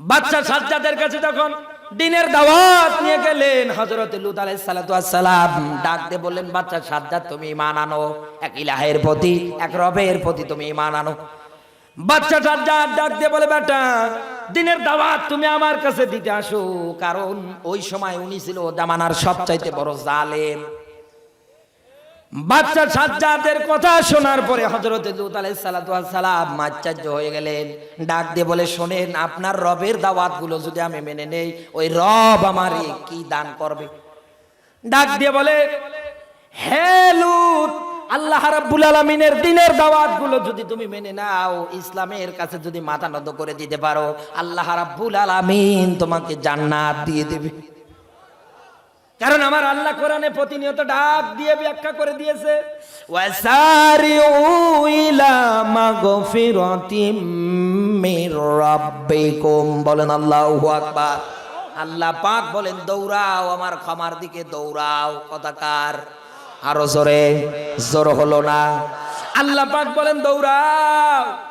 বাচ্চা সাজ্জাদের কাছে তখন দিনের দাওয়াত নিয়ে গেলেন হজরত লুত সালাম ডাক দিয়ে বললেন, বাচ্চা সাজ্জাদ, তুমি ইমান আনো। এক ইলাহের প্রতি, এক রবের প্রতি তুমি ইমান আনো। বাচ্চা সাজ্জাদ ডাক দিয়ে বলে, বেটা, দিনের দাওয়াত তুমি আমার কাছে দিতে আসো। কারণ ওই সময় উনি ছিল জামানার সবচাইতে বড় জালেম। বাচ্চা সাজ্জাদের কথা শোনার পরে হজরত লুত সালাম আশ্চর্য হয়ে গেলেন। ডাক দিয়ে বলে, শোনেন, আপনার রবের দাওয়াতগুলো যদি আমি মেনে নেই, ওই রব আমার কি দান করবে? ডাক দিয়ে বলে, হে লুত, আল্লাহ রাব্বুল আলামিনের দিনের দাওয়াতগুলো যদি তুমি মেনে নাও, ইসলামের কাছে যদি মাথা নত করে দিতে পারো, আল্লাহ রাব্বুল আলামিন তোমাকে জান্নাত দিয়ে দেবে। কারণ আমার আল্লাহ কোরআনে প্রতিনিয়ত ডাক দিয়ে ব্যাখ্যা করে দিয়েছে। বলেন আল্লাহু আকবার। আল্লাহ পাক বলেন দৌড়াও আমার ক্ষমার দিকে দৌড়াও। কথাকার আরও জোরে জোর হলো না। আল্লাহ পাক বলেন দৌড়াও।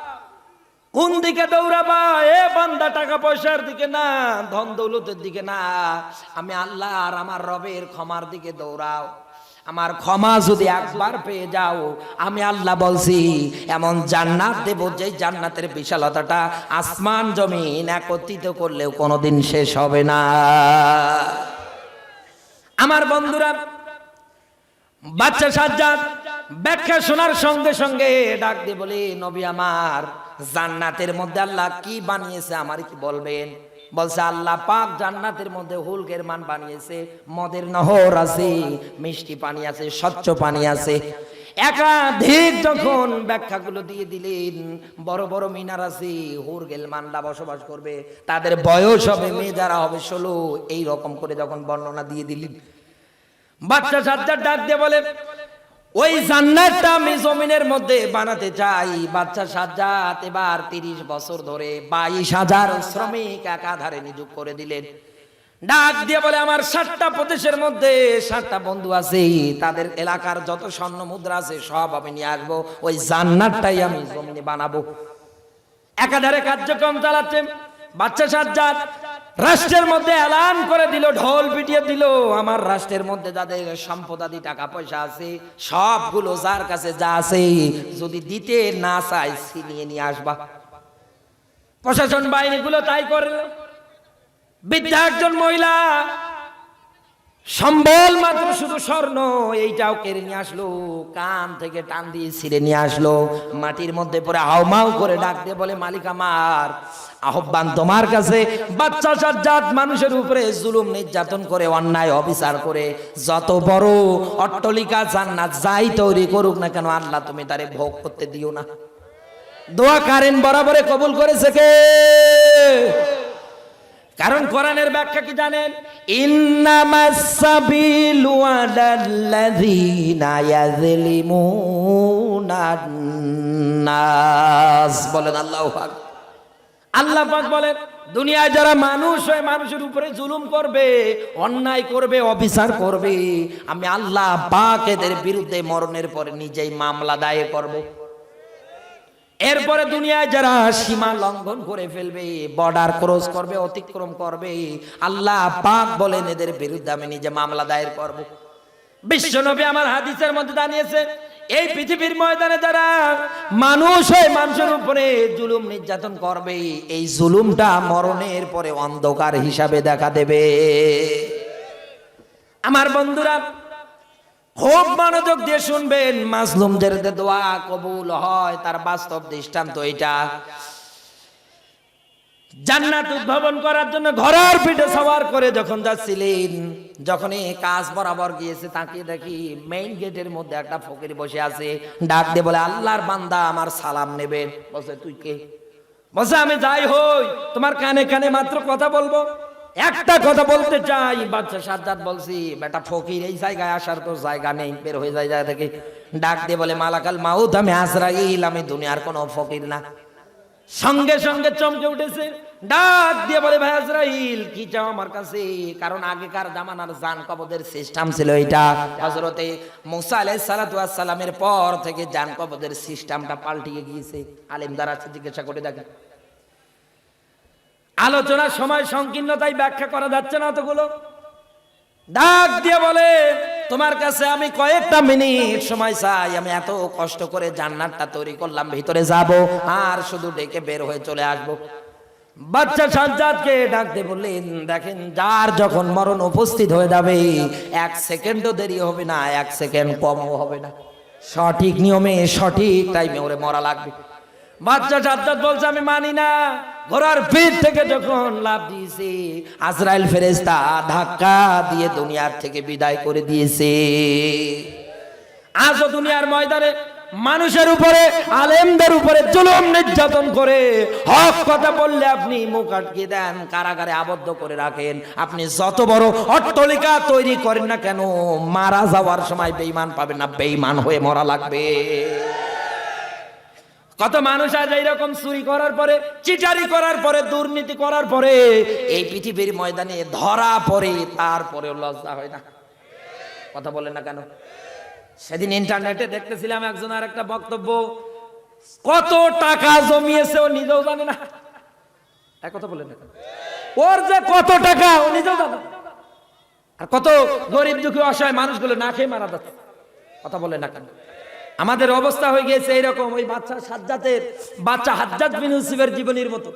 কোন দিকে দৌড়াবা? এ বান্দা, টাকা পয়সার দিকে না, ধন দৌলতের দিকে না। আমি আল্লাহ আর আমার রবের ক্ষমার দিকে দৌড়াও। আমার ক্ষমা যদি একবার পেয়ে যাও, আমি আল্লাহ বলছি, এমন জান্নাত দেব যে জান্নাতের বিশালতাটা আসমান, জমিন একত্রিত করলেও কোনোদিন শেষ হবে না। আমার বন্ধুরা, বাচ্চা সাজ্জাদ, ব্যাখ্যা শোনার সঙ্গে সঙ্গে ডাক দিয়ে বলি, নবী আমার জান্নাতের মধ্যে আল্লাহ কি বানিয়েছে আমার কি বলবেন? বলছে, আল্লাহ পাক জান্নাতের মধ্যে হুলকের মান বানিয়েছে, মদের নহর আছে, মিষ্টি পানি আছে, স্বচ্ছ পানি আছে। একাধিক যখন ব্যাখ্যাগুলো দিয়ে দিলেন, বড় বড় মিনার আছে হুরগেল মান্ডা বসবাস করবে, তাদের বয়স হবে মেয়ে যারা হবে ষোলো এই রকম করে যখন বর্ণনা দিয়ে দিলেন। বাচ্চা সাজ্জাদ ডাক দিয়ে বলে ওই জান্নাতটা আমি জমিনের মধ্যে বানাতে চাই। বাচ্চা সাজ্জাদ এবার তিরিশ বছর ধরে বাইশ হাজার শ্রমিক একাধারে নিযুক্ত করে দিলেন। ডাক দিয়ে বলে, আমার সাতটা প্রদেশের মধ্যে সাতটা বন্ধু আছে, তাদের এলাকার যত স্বর্ণ মুদ্রা আছে সব আমি নিয়ে আসব। ওই জান্নাতটাই আমি জমিনে বানাবো। একাধারে কার্যক্রম চালাচ্ছে বাচ্চা সাজ্জাদ রাষ্ট্রের মধ্যে এলান করে দিল, ঢোল পিটিয়ে দিল। আমার রাষ্ট্রের মধ্যে যাদের সম্পদাদি টাকা পয়সা আছে, সবগুলো যার কাছে যা আছে, যদি দিতে না চাই ছিনিয়ে নিয়ে আসবা। প্রশাসন বাহিনীগুলো তাই করল। বৃদ্ধা একজন মহিলা সম্বল মাত্র শুধু স্বর্ণ, এইটাও কেড়ে নিয়ে আসলো, কান থেকে টান দিয়ে ছিঁড়ে নিয়ে আসলো, মাটির মধ্যে পরে হাউমাউ করে ডাক দিয়ে বলে, মালিক আমার, আহ্বান তোমার কাছে। বাচ্চা সাজ্জাত মানুষের উপরে জুলুম, নির্যাতন করে, অন্যায়, অবিচার করে, যত বড় অট্টলিকা, জান্নাত যাই তৈরি করুক না কেন, আল্লাহ তুমি তারে ভোগ করতে দিও না। দোয়া কারেন বরাবরে কবুল করেছে কে? কারণ কোরআনের ব্যাখ্যা কি জানেন? আল্লাহু বলেন, দুনিয়ায় যারা মানুষ হয় মানুষের উপরে জুলুম করবে, অন্যায় করবে, অবিচার করবে, আমি আল্লাহ পাক এদের বিরুদ্ধে মরণের পরে নিজেই মামলা দায়ের করব। এরপরে দুনিয়ায় যারা সীমা লঙ্ঘন করে ফেলবে বর্ডার ক্রস করবে, অতিক্রম করবে, আল্লাহ পাক বলেন, এদের বিরুদ্ধে আমি নিজে মামলা দায়ের করব। বিশ্বনবী আমার হাদিসের মধ্যে জানিয়েছে, এই পৃথিবীর ময়দানে যারা মানুষ হয়ে মানুষের উপরে জুলুম নির্যাতন করবে, এই জুলুমটা মরণের পরে অন্ধকার হিসাবে দেখা দেবে। আমার বন্ধুরা খুব মনোযোগ দিয়ে শুনবেন। মাসলুমদের দোয়া কবুল হয়, তার বাস্তব দৃষ্টান্ত এটা জান্নাত উদ্ভাবন করার জন্য ঘরের পিঠে সওয়ার করে যখন যাচ্ছিলেন যখন এই কাজ বরাবর গিয়েছে তাকে দেখি মেইন গেটের মধ্যে একটা ফকির বসে আছে। ডাক দিয়ে বলে, আল্লাহর বান্দা আমার সালাম নেবেন বলছে, তুই কে? বলছে, আমি যাই হই। তোমার কানে কানে মাত্র কথা বলব। একটা কথা বলতে চাই। বাচ্চা সাজ্জাদ বলছি, বেটা, ফকির এই জায়গায় আসার তো জায়গা নেই, বের হয়ে যায় জায়গা থেকে। ডাক দিয়ে বলে, মালাকাল মাউদ আমি আজরাইল, আমি দুনিয়ার কোনো ফকির না। সঙ্গে সঙ্গে চমকে উঠেছে। ডাক দিয়ে বলে, ভাই আজরাইল, কি চাও আমার কাছে? কারণ আগেকার জামানার জান কবদের সিস্টেম ছিল এটা হজরতে মুসা আলাইহিস সালাতু ওয়াস সালামের পর থেকে জান কবদের সিস্টেমটা পাল্টিয়ে গিয়েছে। আলেম দ্বারা জিজ্ঞাসা করে দেখেন। আলোচনার সময় সংকীর্ণতাই ব্যাখ্যা করা যাচ্ছে না অতগুলো। ডাক দিয়ে বলে, তোমার কাছে আমি কয়েকটা মিনিট সময় চাই, আমি এত কষ্ট করে জান্নাতটা তৈরি করলাম, ভিতরে যাব, আর শুধু ডেকে বের হয়ে চলে আসব। বাচ্চা সাজ্জাদকে ডাকতে বললেন, দেখেন, যার যখন মরণ উপস্থিত হয়ে যাবে, এক সেকেন্ডও দেরি হবে না, এক সেকেন্ড কমও হবে না। সঠিক নিয়মে, সঠিক টাইমে ওরে মরা লাগবে। বাচ্চা সাজ্জাদ বলছে, আমি মানি না। ঘোড়ার পিঠ থেকে যখন লাভ দিয়েছে, আজরাইল ফেরেস্তা ধাক্কা দিয়ে দুনিয়ার থেকে বিদায় করে দিয়েছে। আজও দুনিয়ার ময়দানে মানুষের উপরে, আলেমদের উপরে জুলুম নির্যাতন করে হক কথা বললে আপনি মুখ আটকে দেন, কারাগারে আবদ্ধ করে রাখেন। আপনি যত বড় অট্টলিকা তৈরি করেন না কেন, মারা যাওয়ার সময় বেইমান পাবেন না বেইমান হয়ে মরা লাগবে। কত মানুষ আজ এইরকম চুরি করার পরে, চিটারি করার পরে, দুর্নীতি করার পরে, এই পৃথিবীর ময়দানে ধরা পড়ে, তারপরেও লজ্জা হয় না। কথা বলেন না কেন? সেদিন ইন্টারনেটে দেখতেছিলাম একজন আর একটা বক্তব্য, কত টাকা জমিয়েছে ও নিজেও জানে না। এক কথা বলেন না? ওর যে কত টাকা, ও নিজেও জানে। আর কত গরিব দুঃখী অসহায় মানুষগুলো না খেয়ে মারা যাচ্ছে। কথা বলেন না কেন? আমাদের অবস্থা হয়ে গেছে এইরকম, ওই বাচ্চা সাজ্জাতের বাচ্চা হাজ্জাত বিন ইউসুফের জীবনীর মতো।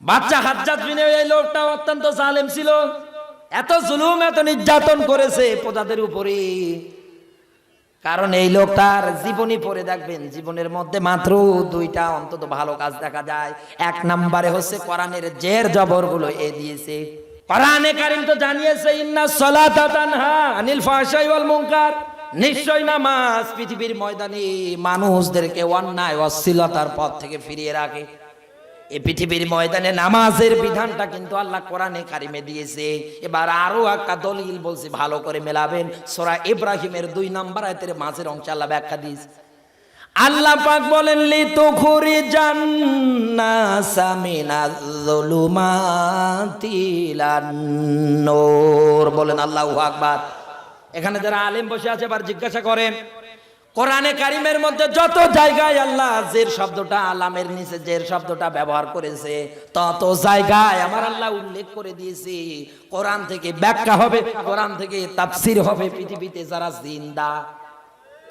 বাচ্চা হাজ্জাত বিন এই লোকটা অত্যন্ত জালেম ছিল, এত জুলুম, এত নির্যাতন করেছে প্রজাদের উপরে কারণ এই লোকটার জীবনী পড়ে দেখবেন, জীবনের মধ্যে মাত্র দুইটা অন্তত ভালো কাজ দেখা যায়। এক নাম্বারে হচ্ছে কোরআনের জের জবরগুলো এ দিয়েছে। কোরআনে কারিম তো জানিয়েছে, ইন্না সালাতা তানহা আনিল ফাহশাই ওয়াল মুনকার। নিশ্চয় নামাজ পৃথিবীর ময়দানে মানুষদেরকে অন্যায়, অশ্লীলতার পথ থেকে ফিরিয়ে রাখে। এই পৃথিবীর ময়দানে নামাজের বিধানটা কিন্তু আল্লাহ কোরআনে কারিমে দিয়েছে। এবার আরও একটা দলিল বলছি, ভালো করে মেলাবেন। সোরা ইব্রাহিমের দুই নাম্বার আয়তের মাঝের অংশে আল্লাহ ব্যাখ্যা দিয়েছে। আল্লাহ পাক বলেন লি তো খুরি জান্নাসা মিনাজ জুলুমাতিলান নূর বলেন আল্লাহু আকবার। এখানে যারা আলেম বসে আছে, এবার জিজ্ঞাসা করেন, কোরআনে কারিমের মধ্যে যত জায়গায় আল্লাহ জের শব্দটা, আলামের নিচে জের শব্দটা ব্যবহার করেছে, তত জায়গায় আমার আল্লাহ উল্লেখ করে দিয়েছে, কোরআন থেকে ব্যাখ্যা হবে, কোরআন থেকে তাফসির হবে, পৃথিবীতে যারা জিন্দা।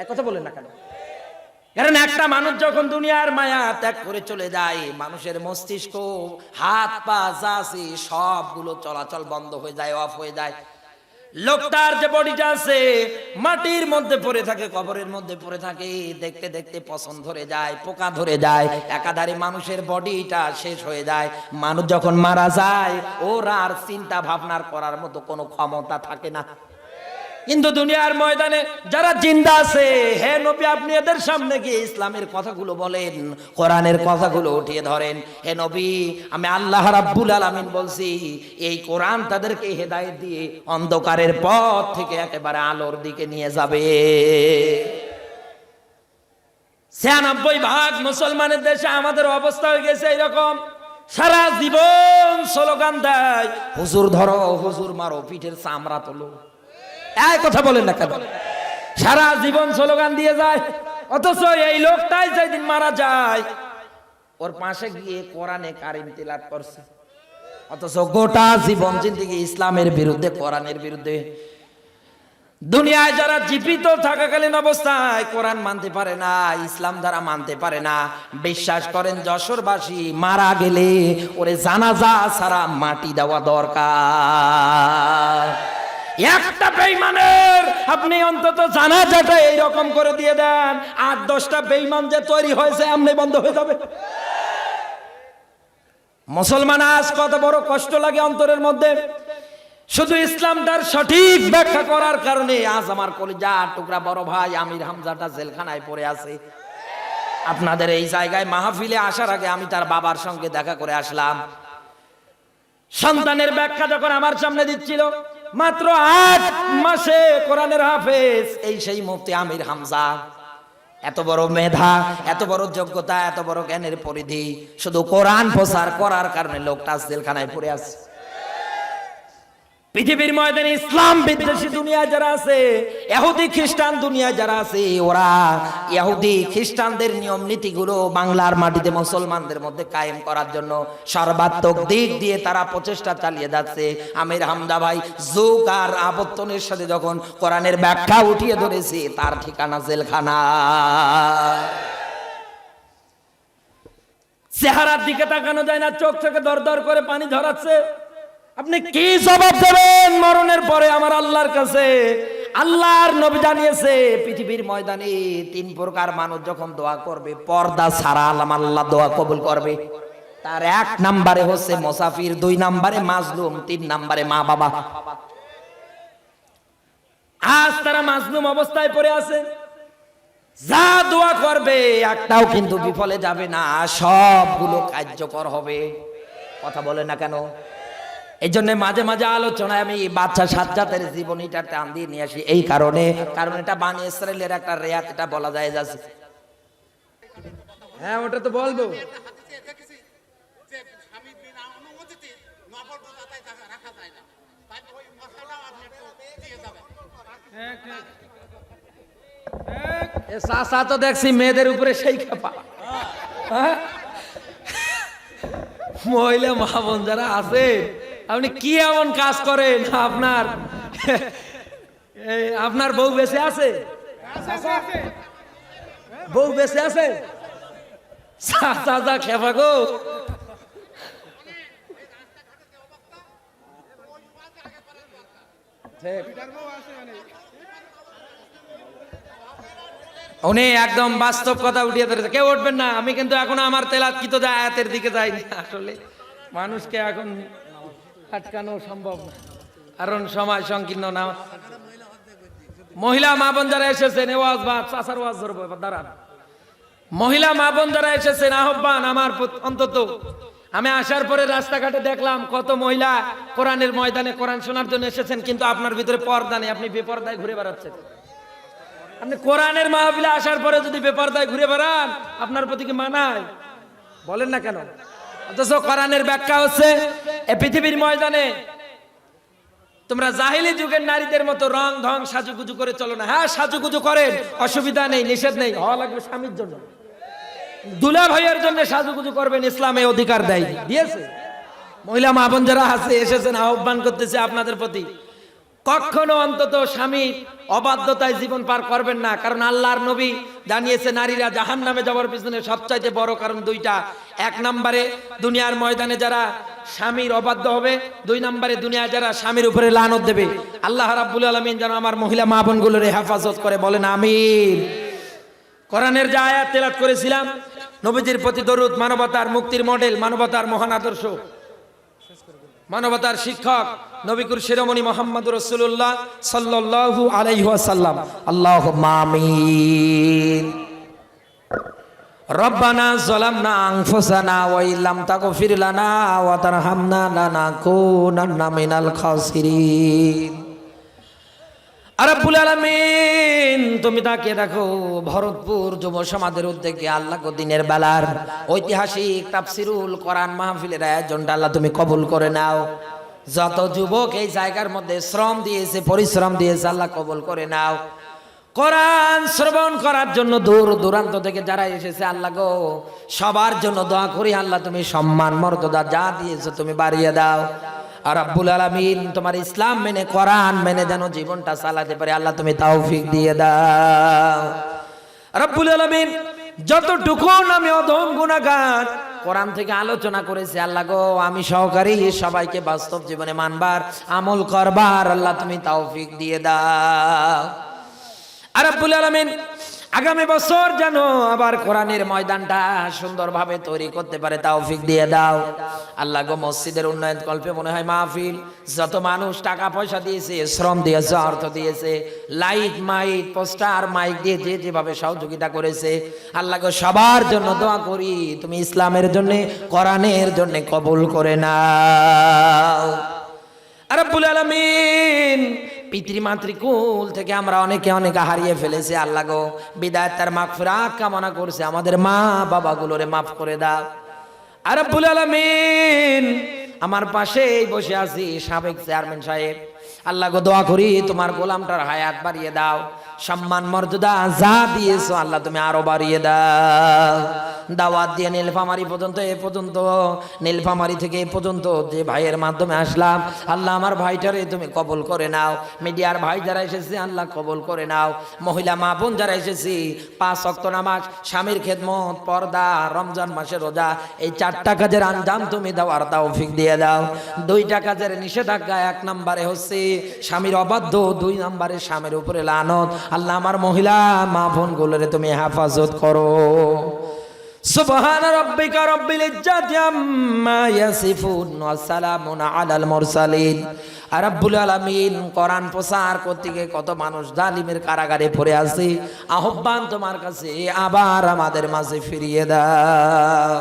এক কথা বলেন না কেন? কারণ একটা মানুষ যখন দুনিয়ার মায়া ত্যাগ করে চলে যায়, মানুষের মস্তিষ্ক হাত পা যা সবগুলো চলাচল বন্ধ হয়ে যায়, অফ হয়ে যায়। লোকটার যে বডিটা আছে, মাটির মধ্যে পড়ে থাকে, কবরের মধ্যে পড়ে থাকে, দেখতে দেখতে পছন্দ ধরে যায়, পোকা ধরে যায়, একাধারে মানুষের বডিটা শেষ হয়ে যায়। মানুষ যখন মারা যায়, ওর আর চিন্তা ভাবনার করার মতো কোনো ক্ষমতা থাকে না। কিন্তু দুনিয়ার ময়দানে যারা জিন্দা আছে, হে নবী, আপনি এদের সামনে গিয়ে ইসলামের কথাগুলো বলেন, কোরআনের কথাগুলো উঠিয়ে ধরেন। হে নবী, আমি আল্লাহ রাব্বুল আলামিন বলছি, এই কোরআন তাদেরকে হেদায়েত দিয়ে অন্ধকারের পথ থেকে একেবারে আলোর দিকে নিয়ে যাবে। ছিয়ানব্বই ভাগ মুসলমানের দেশে আমাদের অবস্থা হয়ে গেছে এরকম সারা জীবন স্লোগান দেয়, হুজুর ধরো, হুজুর মারো, পিঠের চামড়া তোলো। এই কথা বলেন না কেন? সারা জীবন স্লোগান দিয়ে যায়, অথচ এই লোকটাই যেদিন মারা যায়, ওর পাশে গিয়ে কোরআনে কারিম তিলাত করছে। অথচ গোটা জীবন জিন্দিগি ইসলামের বিরুদ্ধে, কোরআনের বিরুদ্ধে। দুনিয়ায় যারা জীবিত থাকাকালীন অবস্থায় কোরআন মানতে পারে না, ইসলাম দ্বারা মানতে পারে না, বিশ্বাস করেন যশোরবাসী মারা গেলে ওরে জানাজা ছাড়া মাটি দেওয়া দরকার। একটা বেইমানের। আপনি অন্তত জানাজাটা এইরকম করে দিয়ে দেন। আট, দশটা বেইমান যে তৈরি হয়েছে, এমনি বন্ধ হয়ে যাবে। মুসলমান আজ কত বড় কষ্ট লাগে অন্তরের মধ্যে। শুধু ইসলামটার সঠিক ব্যাখ্যা করার কারণে আজ আমার কলিজা টুকরা বড় ভাই আমির হামজাটা জেলখানায় পড়ে আছে। আপনাদের এই জায়গায় মাহফিলে আসার আগে আমি তার বাবার সঙ্গে দেখা করে আসলাম। সন্তানের ব্যাখ্যা যখন আমার সামনে দিচ্ছিল মাত্র আট মাসে কোরআনের হাফেজ। এই সেই মুফতি আমির হামজা। এত বড় মেধা, এত বড় যোগ্যতা, এত বড় জ্ঞানের পরিধি। শুধু কোরআন প্রচার করার কারণে লোকটা জেলখানায় পড়ে আছে। পৃথিবীর ময়দানে ইসলাম বিদ্বেষী দুনিয়া যারা আছে, ইহুদি খ্রিস্টান দুনিয়া যারা আছে, ওরা ইহুদি খ্রিস্টানদের নিয়ম নীতিগুলো বাংলার মাটিতে মুসলমানদের মধ্যে কায়েম করার জন্য সর্বাত্মক দিক দিয়ে তারা প্রচেষ্টা চালিয়ে যাচ্ছে। আমির হামদা ভাই যুগ আর আবর্তনের সাথে যখন কোরআনের ব্যাখ্যা উঠিয়ে ধরেছে, তার ঠিকানা জেলখানা। চেহারার দিকে তাকানো যায় না, চোখ থেকে দর দর করে পানি ধরাচ্ছে। আপনি কি জবাব দেবেন মরণের পরে আমার আল্লাহর কাছে? আল্লাহর নবী জানিয়েছে, পৃথিবীর ময়দানে তিন প্রকার মানুষ যখন দোয়া করবে, পর্দা ছাড়া আল্লাহ আল্লাহ দোয়া কবুল করবে। তার এক নাম্বারে হচ্ছে মোসাফির, দুই নাম্বারে মাজলুম, তিন নাম্বারে মা বাবা। আজ তারা মাজলুম অবস্থায় পড়ে আছে। যা দোয়া করবে, একটাও কিন্তু বিফলে যাবে না, সবগুলো কার্যকর হবে। কথা বলে না কেন? এই জন্য মাঝে মাঝে আলোচনায় আমি বাচ্চা সাজ্জাতের জীবনীটা টান দিয়ে নিয়ে আসি। এই কারণে, কারণ এটা বানি ইসরায়েলের একটা রেয়াত, এটা বলা যায় যাচ্ছে হ্যাঁ ওটা তো বলব চাচা তো দেখছি, মেয়েদের উপরে সেই খেপা। হ্যাঁ? মহিলা মা বোন যারা আছে আপনি কি এমন কাজ করেন? আপনার আপনার বউ বেঁচে আছে? বউ বেঁচে আছে? খেপা গো উনি একদম বাস্তব কথা উঠিয়ে ধরেছে। কেউ উঠবেন না, আমি কিন্তু এখন আমার তেলাত তো আয়াতের দিকে যাইনি। আসলে মানুষকে এখন আটকানো সম্ভব না। কারণ সময় সংকীর্ণ না। মহিলা মা বোন যারা এসেছেন দাঁড়ান। মহিলা মা বোন যারা এসেছেন, আহ্বান আমার অন্তত। আমি আসার পরে রাস্তাঘাটে দেখলাম কত মহিলা কোরআনের ময়দানে কোরআন শোনার জন্য এসেছেন, কিন্তু আপনার ভিতরে পর্দা নেই, আপনি বেপর্দায় ঘুরে বেড়াচ্ছেন। আপনি কোরআনের মাহফিলে আসার পরে যদি বেপরদায় ঘুরে বেড়ান, আপনার প্রতি কি মানায়? বলেন না কেন? অথচ কোরআনের ব্যাখ্যা হচ্ছে, এ পৃথিবীর ময়দানে তোমরা জাহিলি যুগের নারীদের মতো রং ধং সাজুগুজু করে চলো না। হ্যাঁ সাজুগুজু করেন, অসুবিধা নেই, নিষেধ নেই, হওয়া লাগবে স্বামীর জন্য। দুলা ভাইয়ের জন্য সাজুগুজু করবেন, ইসলামে অধিকার দেয়। দিয়েছে? মহিলা মা বোন যারা আছে, এসেছেন, আহ্বান করতেছে আপনাদের প্রতি। কখনো অন্তত স্বামী অবাধ্যতায় জীবন পার করবেন না, কারণ আল্লাহর নবী জানিয়েছে নারীরা জাহান নামে যাওয়ার পিছনে সবচাইতে বড় কারণ দুইটা। এক নম্বরে দুনিয়ার ময়দানে যারা স্বামীর অবাধ্য হবে, দুই নম্বরে দুনিয়া যারা স্বামীর উপরে লানত দেবে। আল্লাহ রাব্বুল আলমিন যেন আমার মহিলা মা বোনগুলোর হেফাজত করে বলেন, আমিন। কোরআনের যে আয়াত তেলাত করেছিলাম, নবীজির প্রতি দরুদ, মানবতার মুক্তির মডেল, মানবতার মহান আদর্শ। মানবতার শিক্ষক নবিকুর শিরোমণি মোহাম্মদ রসুল্লাহ সাল্লাল্লাহু আলাইহি ওয়াসাল্লাম। আল্লাহ মামিন রব্বানা তুমি তাকে দেখো, ভরতপুর যুব সমাজের উদ্যোগে আল্লাহ দিনের বেলার ঐতিহাসিক তাফসিরুল কোরআন মাহফিলের আয়োজনটা আল্লাহ তুমি কবুল করে নাও। যত যুবক এই জায়গার মধ্যে শ্রম দিয়েছে, পরিশ্রম দিয়েছে, আল্লাহ কবুল করে নাও। কোরআন শ্রবণ করার জন্য দূর দূরান্ত থেকে যারা এসেছে, আল্লাহ গো, সবার জন্য দোয়া করি, আল্লাহ তুমি সম্মান, মর্যাদা যা দিয়েছ তুমি বাড়িয়ে দাও। আর আব্বুল আলমিন তোমার ইসলাম মেনে, কোরআন মেনে যেন জীবনটা চালাতে পারে। আল্লাহ তুমি তৌফিক দিয়ে দাও। রব্বুল আলমিন, যতটুকু আমি অধম গুণাগার কোরআন থেকে আলোচনা করেছে, আল্লাহ গো, আমি সহকারী সবাইকে বাস্তব জীবনে মানবার, আমল করবার, আল্লাহ তুমি তৌফিক দিয়ে দাও। আর আব্বুল আলমিন আগামী বছর যেন আবার কোরআনের ময়দানটা সুন্দরভাবে তৈরি করতে পারে তৌফিক দিয়ে দাও। আল্লাহ গো মসজিদের উন্নয়ন কল্পে মনে হয় মাহফিল। যত মানুষ টাকা পয়সা দিয়েছে, শ্রম দিয়েছে, অর্থ দিয়েছে, লাইট, মাইক, পোস্টার, মাইক দিয়ে যে যেভাবে সহযোগিতা করেছে, আল্লাহ গো সবার জন্য দোয়া করি, তুমি ইসলামের জন্য, কোরআনের জন্য কবুল করে নাও। রব্বুল আলামিন পিতৃমাতৃকুল থেকে আমরা অনেকে অনেকে হারিয়ে ফেলেছি, আল্লাহ গো। বিদায় তার মাগফিরাত কামনা করছে, আমাদের মা বাবাগুলোরে মাফ করে দাও। আর আলামিন, আমার পাশেই বসে আছি সাবেক চেয়ারম্যান সাহেব। আল্লাহ গো দোয়া করি, তোমার গোলামটার হায়াত বাড়িয়ে দাও। সম্মান, মর্যাদা যা দিয়েছ আল্লাহ তুমি আরও বাড়িয়ে দাও। দাওয়াত দিয়ে নীলফামারি পর্যন্ত, এ পর্যন্ত, নীলফামারি থেকে এ পর্যন্ত যে ভাইয়ের মাধ্যমে আসলাম, আল্লাহ আমার ভাইটারে তুমি কবল করে নাও। মিডিয়ার ভাই যারা এসেছে, আল্লাহ কবল করে নাও। মহিলা মা বোন যারা এসেছি, পাঁচ অক্ত নামাজ, স্বামীর খেদমত, পর্দা, রমজান মাসে রোজা, এই চারটা কাজের আঞ্জাম তুমি দাও আর তৌফিক দিয়ে দাও। দুইটা কাজের নিষেধাজ্ঞা এক নম্বরে হচ্ছে স্বামীর অবাধ্য, দুই নম্বরে স্বামীর উপরে লানত। আল্লাহ আমার মহিলা, মা বোন গুলোরে তুমি হেফাজত করো। কত মানুষ জালিমের কারাগারে পড়ে আছে। আহ্বান তোমার কাছে আবার আমাদের মাঝে ফিরিয়ে দাও।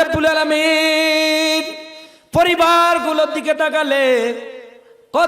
রাব্বুল পরিবারগুলোর দিকে তাকালে